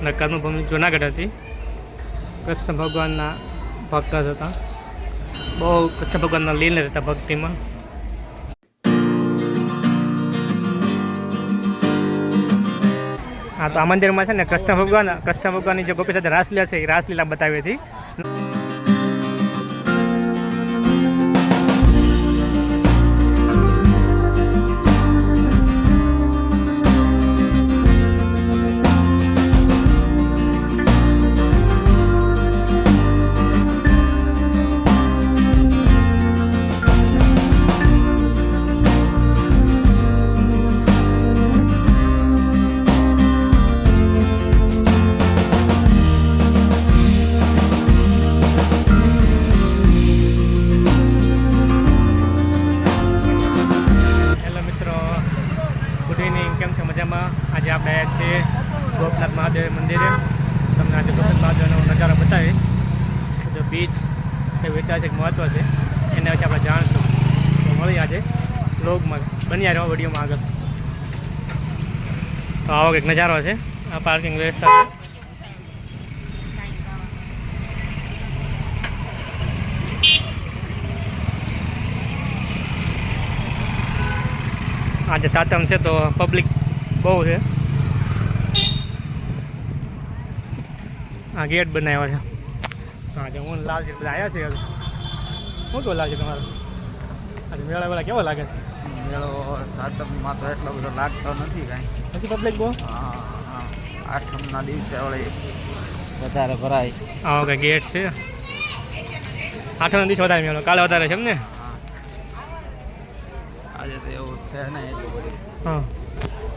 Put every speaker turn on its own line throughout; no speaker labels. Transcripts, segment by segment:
અને ભૂમિ જુનાગઢ હતી. કૃષ્ણ ભગવાનના ભક્ત હતા. બહુ કૃષ્ણ ભગવાનના લીન હતા ભક્તિમાં. હા તો આ મંદિરમાં છે ને કૃષ્ણ ભગવાન કૃષ્ણ ભગવાનની જે ગોપી સાથે રાસલીલા છે, એ રાસલીલા બતાવી હતી. ઐતિહાસિક મહત્ત્વ છે. એના વિશે આપણે જાણીશું. તો મળી આજે બ્લોગમાં બન્યા રહ્યો વિડીયોમાં આગળ. તો આવો કંઈક નજારો છે. આ પાર્કિંગ વ્યવસ્થા આજે સાતમ છે, તો પબ્લિક બહુ છે. આ ગેટ બનાવ્યો છે. આજે હું લાલ જેટ બધા આવ્યા છે શું કેવું લાગે તમારે? આજે મેળા વેળા કેવો લાગે?
મેળો સાતમમાં તો એટલો બધો લાગતો નથી કાંઈ.
નથી પબ્લિક બહુ?
હા, હા. આઠમના દિવસે વળી વધારે ભરાય.
હા કે ગેટ છે. આઠમના દિવસ વધારે મેળો. કાલે વધારે છે એમ ને?
આજે તો એવું છે ને એટલું બધું.
હા.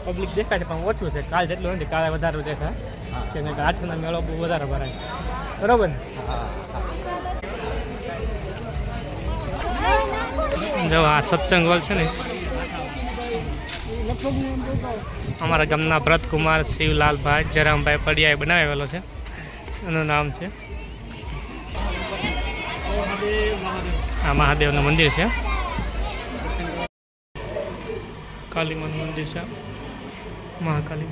પબ્લિક દેખાય છે પણ ઓછું છે. કાલ જેટલું નથી કાલે વધારે દેખાય. કે આઠમના મેળો બહુ વધારે ભરાય. બરોબર ને?
હા.
જો આ સત્સંગ હોલ છે ને. અમારા ગામના ભરતકુમાર, શિવલાલભાઈ જરામભાઈ પડિયાએ બનાવેલો છે. એનું નામ છે. આ મહાદેવનું મંદિર છે. કાલીમાનું મંદિર છે. મહાકાલી.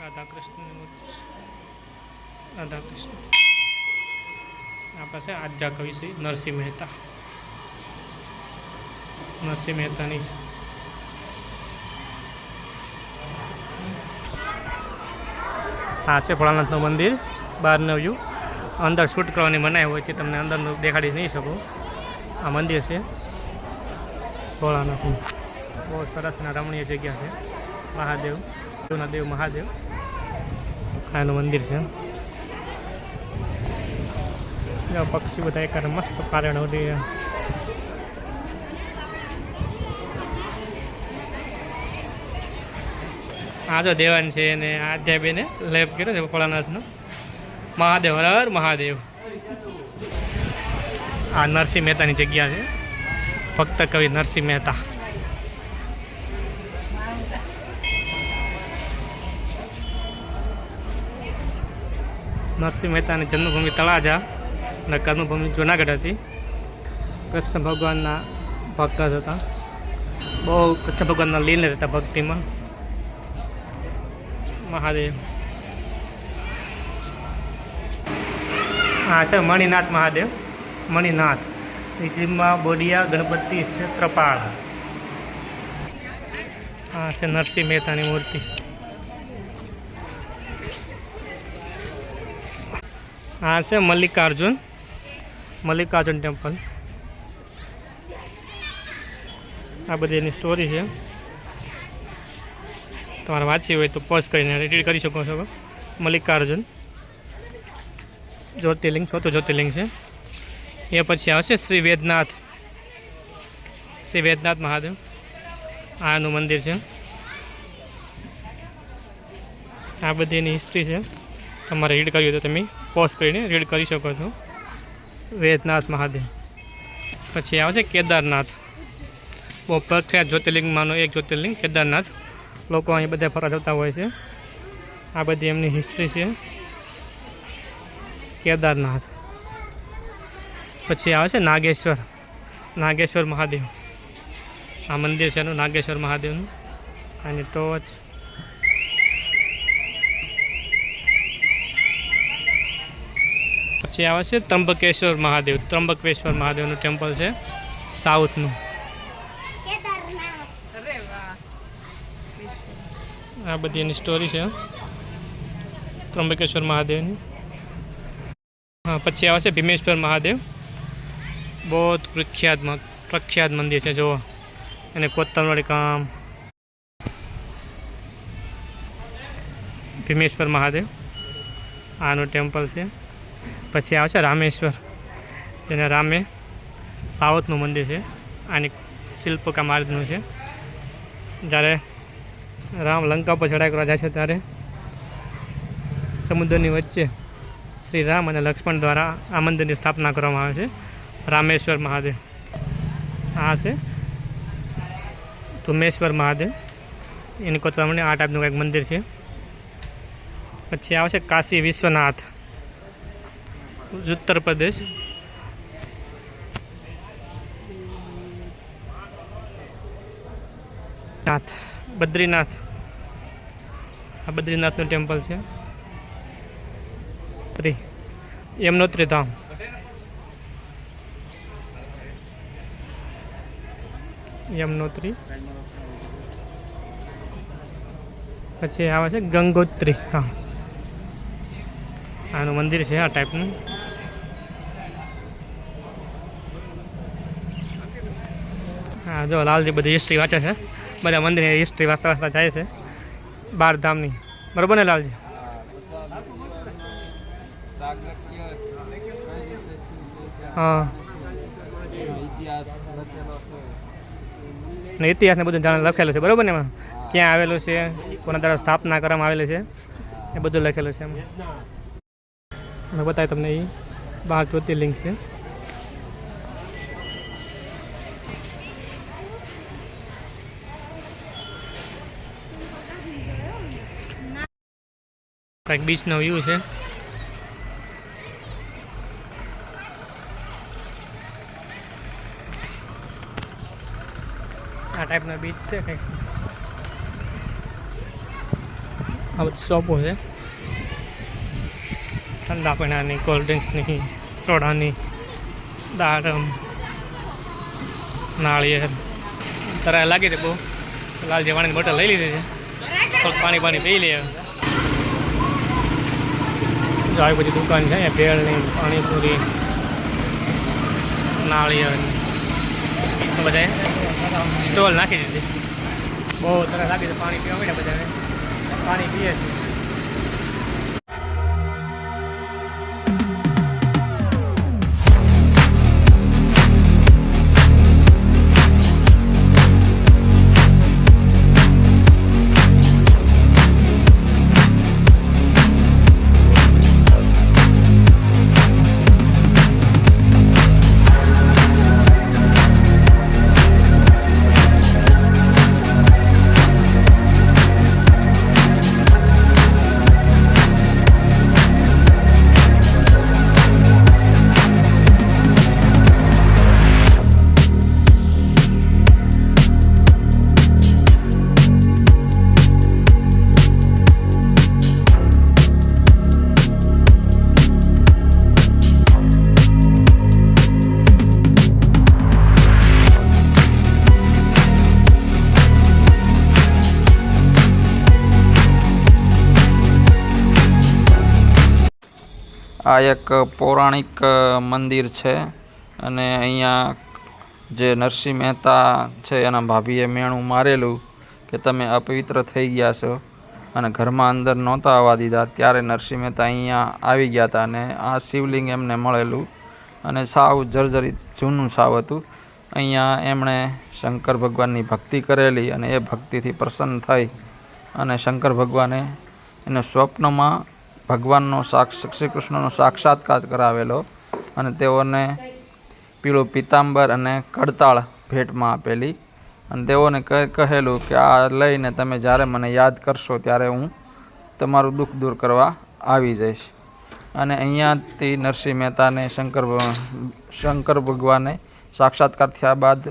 રાધા કૃષ્ણની મૂર્તિ છે. રાધા કૃષ્ણ આ પાસે આદ્યા કવિ શ્રી નરસિંહ મહેતા. નરસિંહ મહેતાની. આ છે ભોળાનાથનું મંદિર બહારનું વ્યૂ અંદર શૂટ કરવાની મનાઈ હોય તે તમને અંદરનું દેખાડી નહીં શકું. આ મંદિર છે ભોળાનાથનું. બહુ સરસ અને રમણીય જગ્યા છે. મહાદેવ દેવના દેવ મહાદેવ. આનું મંદિર છે. પક્ષી બધા એક મસ્ત કારણ ઉડી આ જો દેવાન છે અને આધ્યાબેને લેપ કર્યો છે ભોળાનાથનો. મહાદેવ, હર મહાદેવ. આ નરસિંહ મહેતાની જગ્યા છે. ભક્ત કવિ નરસિંહ મહેતા. નરસિંહ મહેતાની જન્મભૂમિ તળાજા અને કર્મભૂમિ જુનાગઢ હતી. કૃષ્ણ ભગવાનના ભક્ત હતા. બહુ કૃષ્ણ ભગવાનના લીન હતા ભક્તિમાં. મહાદેવ. હા, છે મણિનાથ મહાદેવ. મણિનાથ. નીચેમાં બોડિયા, ગણપતિ, ક્ષેત્રપાળ. હા, છે નરસિંહ મહેતાની મૂર્તિ. આ છે મલ્લિકાર્જુન. મલ્લિકાર્જુન ટેમ્પલ. આ બધી એની સ્ટોરી છે. તમારે વાંચી હોય તો પોઝ કરીને રીડ કરી શકો છો. મલ્લિકાર્જુન. જ્યોતિર્લિંગ ચોથું જ્યોતિર્લિંગ છે. એ પછી આવશે શ્રી વેદનાથ. શ્રી વેદનાથ મહાદેવ. આનું મંદિર છે. આ બધી એની હિસ્ટ્રી છે. તમારે રીડ કરવી હોય તો તમે પોઝ કરીને રીડ કરી શકો છો. વેદનાથ મહાદેવ. પછી આવશે કેદારનાથ. બહુ પ્રખ્યાત જ્યોતિર્લિંગમાંનું એક જ્યોતિર્લિંગ કેદારનાથ. લોકો અહીં બધા ફરવા જતા હોય છે. આ બધી એમની હિસ્ટ્રી છે. કેદારનાથ. પછી આવે છે નાગેશ્વર. નાગેશ્વર મહાદેવ. આ મંદિર છે એનું, નાગેશ્વર મહાદેવનું. અને ટોચ. પછી આવે છે ત્રંબકેશ્વર મહાદેવ. ત્રંબકેશ્વર મહાદેવનું ટેમ્પલ છે. સાઉથનું. આ બધી એની સ્ટોરી છે ત્રંબકેશ્વર મહાદેવની. હા, પછી આવે છે ભીમેશ્વર મહાદેવ. બહુ પ્રખ્યાત પ્રખ્યાત મંદિર છે, જુઓ. એને કોતરવાડી કામ. ભીમેશ્વર મહાદેવ. આનું ટેમ્પલ છે. પછી આવે છે રામેશ્વર. જેને રામે સાઉથનું મંદિર છે. આની શિલ્પકામ આ છે. જ્યારે રામ લંકા પર ચડાઈ કરવા જાય છે ત્યારે. સમુદ્રની વચ્ચે શ્રી રામ અને લક્ષ્મણ દ્વારા આ મંદિરની સ્થાપના કરવામાં આવે છે. રામેશ્વર મહાદેવ. આ છે ધુમેશ્વર મહાદેવ. એની કોતરમણી આ ટાઈપનું કંઈક મંદિર છે. પછી આવે છે કાશી વિશ્વનાથ. ઉત્તર પ્રદેશ. નાથ. બદ્રીનાથ. આ બદ્રીનાથનું ટેમ્પલ છે. ત્રી. યમનોત્રી ધામ યમનોત્રી પછી આવે છે ગંગોત્રી. હા. આનું મંદિર છે આ ટાઈપનું. હા, જો લાલજી બધી હિસ્ટ્રી વાંચે છે. બધા મંદિરની હિસ્ટ્રી વાંચતા વાંચતા જાય છે. બાર ધામની બરોબર ને, લાલજી? હા. ને ઇતિહાસને બધું જાણે લખેલું છે. બરોબર ને ક્યાં આવેલું છે? કોના દ્વારા સ્થાપના કરવામાં આવેલી છે? એ બધું લખેલું છે એમ. મેં બતાવ્યું તમને એ બાર જ્યોતિર્લિંગ છે. કંઈક બીચનો વ્યૂ છે. આ ટાઈપનો બીચ છે કંઈક. આ બધી શોપો છે. ઠંડા પીણાની કોલ્ડ ડ્રિંક્સની સોડાની, દાડમ, નાળિયેર. તરા લાગી છે બહુ. લાલજી પાણીની બોટલ લઈ લીધી છે. પાણી પાણી પી લઈએ આવી બધી દુકાન છે, અહીંયા ભેળની પાણીપુરી, નાળિયેર બધા સ્ટોલ નાખી દીધી. બહુ તરસ લાગે છે, પાણી પીવા મળ્યા બધાને. પાણી પીએ છે
આ એક પૌરાણિક મંદિર છે અને અહીંયા જે નરસિંહ મહેતા છે એના ભાભીએ મેણું મારેલું કે તમે અપવિત્ર થઈ ગયા છો અને ઘરમાં અંદર નહોતા આવવા દીધા. ત્યારે નરસિંહ મહેતા અહીંયા આવી ગયા હતા અને આ શિવલિંગ એમને મળેલું અને સાવ જર્જરિત, જૂનું સાવ હતું. અહીંયા એમણે શંકર ભગવાનની ભક્તિ કરેલી અને એ ભક્તિથી પ્રસન્ન થઈ અને શંકર ભગવાને એને સ્વપ્નમાં ભગવાનનો સાક્ષ શ્રી કૃષ્ણનો સાક્ષાત્કાર કરાવેલો અને તેઓને પીળું પીતાંબર અને કડતાળ ભેટમાં આપેલી. અને તેઓને કહે- કહેલું કે, આ લઈને તમે જ્યારે મને યાદ કરશો ત્યારે હું તમારું દુઃખ દૂર કરવા આવી જઈશ. અને અહીંયાથી નરસિંહ મહેતાને શંકર શંકર ભગવાને સાક્ષાત્કાર થયા બાદ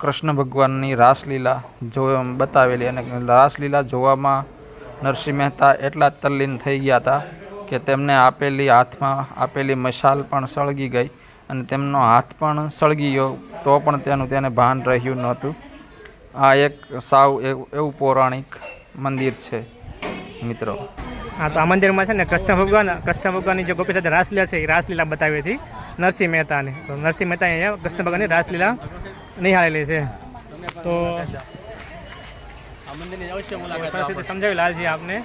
કૃષ્ણ ભગવાનની રાસલીલા જો બતાવેલી અને રાસલીલા જોવામાં નરસિંહ મહેતા એટલા તલ્લીન થઈ ગયા હતા કે તેમને આપેલી હાથમાં આપેલી મશાલ પણ સળગી ગઈ અને તેમનો હાથ પણ સળગી ગયો, તો પણ તેનું તેને ભાન રહ્યું નહોતું. આ એક સાવ એવું પૌરાણિક મંદિર છે, મિત્રો.
હા, તો આ મંદિરમાં છે ને કૃષ્ણ ભગવાન, કૃષ્ણ ભગવાનની જે ગોપી સાથે રાસલીલા છે, એ રાસલીલા બતાવી હતી નરસિંહ મહેતાને. તો નરસિંહ મહેતાએ અહીંયા કૃષ્ણ ભગવાનની રાસલીલા નિહાળેલી છે. તો પરિસ્થિતિ સમજાવી લાલજી આપને.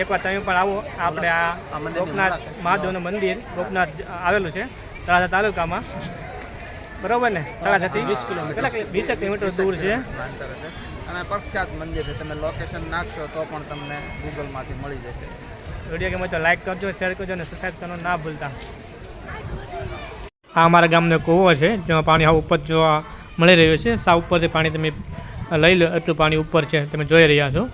એકવાર તમે પણ આવો આપણે આ ગોપનાથ મહાદેવનું મંદિર ગોપનાથ આવેલું છે તળાજા તાલુકામાં. બરોબર ને? તળાજાથી વીસ કિલોમીટર વીસ કિલોમીટર દૂર છે?
અને પ્રખ્યાત મંદિર છે. તમે લોકેશન નાખશો તો પણ તમને ગૂગલમાંથી મળી જશે.
વીડિયો ગમે તો લાઈક કરજો શેર કરજો અને સબસ્ક્રાઈબ કરવાનું ના ભૂલતા. આ અમારા ગામનો કૂવો છે જેમાં પાણી આ ઉપર જોવા મળી રહ્યું છે. સાવ ઉપરથી પાણી તમે લઈ લો એટલું પાણી ઉપર છે તમે જોઈ રહ્યા છો.